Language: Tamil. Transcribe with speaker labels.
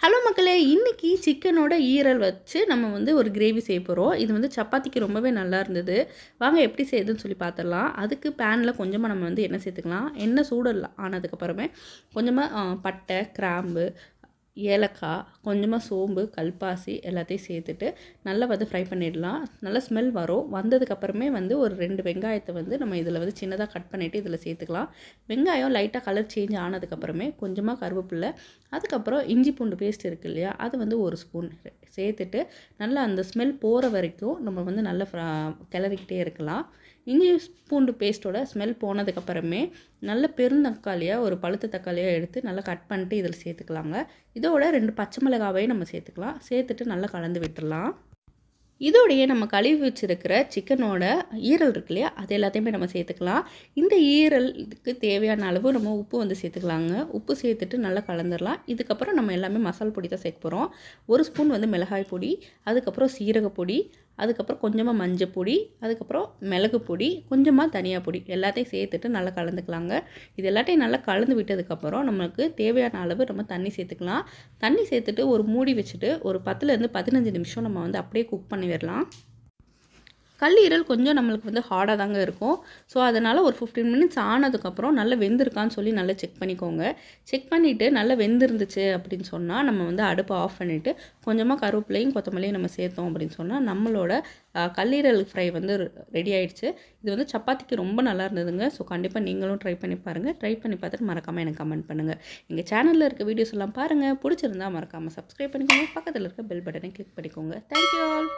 Speaker 1: ஹலோ மக்களே இன்றைக்கி சிக்கனோட ஈரல் வச்சு நம்ம வந்து ஒரு கிரேவி செய்ய போகிறோம் இது வந்து சப்பாத்திக்கு ரொம்பவே நல்லா இருந்தது. வாங்க எப்படி செய்யுதுன்னு சொல்லி பார்த்துடலாம் அதுக்கு பேனில் கொஞ்சமாக நம்ம வந்து எண்ணெய் சேர்த்துக்கலாம். எண்ணெய் சூடலாம் ஆனதுக்கப்புறமே கொஞ்சமாக பட்டை கிராம்பு ஏலக்காய் கொஞ்சமாக சோம்பு கல்பாசி எல்லாத்தையும் சேர்த்துட்டு நல்லா வந்து ஃப்ரை பண்ணிடலாம். நல்லா ஸ்மெல் வரும். வந்ததுக்கப்புறமே வந்து ஒரு ரெண்டு வெங்காயத்தை வந்து நம்ம இதில் வந்து சின்னதாக கட் பண்ணிவிட்டு இதில் சேர்த்துக்கலாம். வெங்காயம் லைட்டாக கலர் சேஞ்ச் ஆனதுக்கப்புறமே கொஞ்சமாக கருவேப்பில்லை அதுக்கப்புறம் இஞ்சி பூண்டு பேஸ்ட் இருக்குது இல்லையா அது வந்து ஒரு ஸ்பூன் சேர்த்துட்டு நல்லா அந்த ஸ்மெல் போகிற வரைக்கும் நம்ம வந்து நல்லா கிளறிக்கிட்டே இருக்கலாம். இஞ்சி பூண்டு பேஸ்ட்டோட ஸ்மெல் போனதுக்கப்புறமே நல்ல பெருந்தக்காளியாக ஒரு பழுத்த தக்காளியாக எடுத்து நல்லா கட் பண்ணிட்டு இதில் சேர்த்துக்கலாங்க. இதோட ரெண்டு பச்சை மிளகாவையும் நம்ம சேர்த்துக்கலாம். சேர்த்துட்டு நல்லா கலந்து விட்டுடலாம் இதோடைய நம்ம கழுவி வச்சுருக்கிற சிக்கனோட ஈரல் இருக்கு இல்லையா? அது எல்லாத்தையுமே நம்ம சேர்த்துக்கலாம். இந்த ஈரலுக்கு தேவையான அளவு நம்ம உப்பு வந்து சேர்த்துக்கலாங்க. உப்பு சேர்த்துட்டு நல்லா கலந்துடலாம் இதுக்கப்புறம் நம்ம எல்லாமே மசால் பொடி தான் சேர்க்க போகிறோம் ஒரு ஸ்பூன் வந்து மிளகாய் பொடி அதுக்கப்புறம் சீரக பொடி அதுக்கப்புறம் கொஞ்சமாக மஞ்சள் பொடி அதுக்கப்புறம் மிளகு பொடி கொஞ்சமாக தனியாக பொடி. எல்லாத்தையும் சேர்த்துட்டு நல்லா கலந்துக்கலாங்க. இது எல்லாத்தையும் நல்லா கலந்து விட்டதுக்கப்புறம் நம்மளுக்கு தேவையான அளவு நம்ம தண்ணி சேர்த்துக்கலாம். தண்ணி சேர்த்துட்டு ஒரு மூடி வச்சுட்டு ஒரு பத்துலேருந்து பதினஞ்சு நிமிஷம் நம்ம வந்து அப்படியே குக் பண்ணி விடலாம். கல்லீரல் கொஞ்சம் நம்மளுக்கு வந்து ஹார்டாக தாங்க இருக்கும். ஸோ அதனால் ஒரு ஃபிஃப்டீன் மினிட்ஸ் ஆனதுக்கப்புறம் நல்லா வெந்திருக்கான்னு சொல்லி நல்லா செக் பண்ணிக்கோங்க. செக் பண்ணிவிட்டு நல்லா வெந்திருந்துச்சு அப்படின்னு சொன்னால் நம்ம வந்து அடுப்பை ஆஃப் பண்ணிவிட்டு கொஞ்சமாக கருவேப்பிலையும் கொத்தமல்லியும் நம்ம சேர்த்தோம் அப்படின்னு சொன்னால் நம்மளோட கல்லீரல் ஃப்ரை வந்து ரெடி ஆயிடுச்சு. இது வந்து சப்பாத்திக்கு ரொம்ப நல்லா இருந்ததுங்க. ஸோ கண்டிப்பாக நீங்களும் ட்ரை பண்ணி பாருங்கள் ட்ரை பண்ணி பார்த்துட்டு மறக்காமல் எனக்கு கமெண்ட் பண்ணுங்கள் எங்கள் சேனலில் இருக்க வீடியோஸ் எல்லாம் பாருங்கள் பிடிச்சிருந்தா மறக்காமல் சப்ஸ்கிரைப் பண்ணிக்கோங்க. பக்கத்தில் இருக்க பெல் பட்டனை கிளிக் பண்ணிக்கோங்க. Thank you all